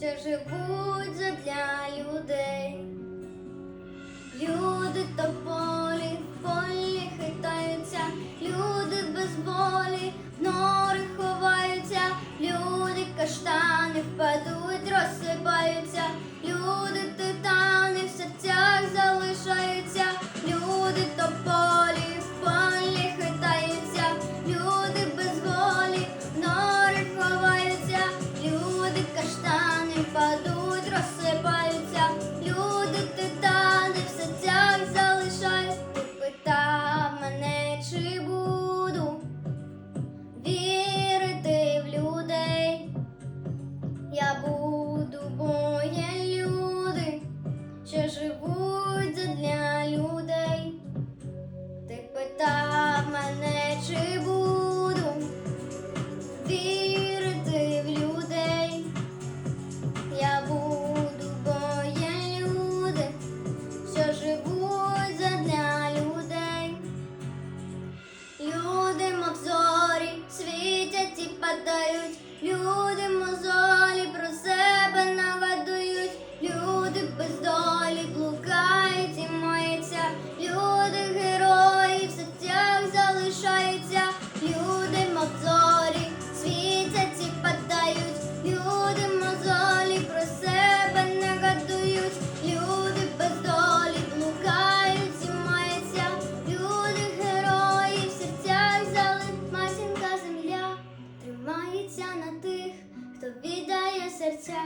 що живуть задля людей. Люди тополі, в полі хитаються, люди без болі, в нори ховаються, люди каштани впадуть, розсипаються. I Padu. падають люди мозолі. на тих, хто віддає серця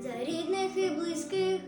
за рідних і близьких.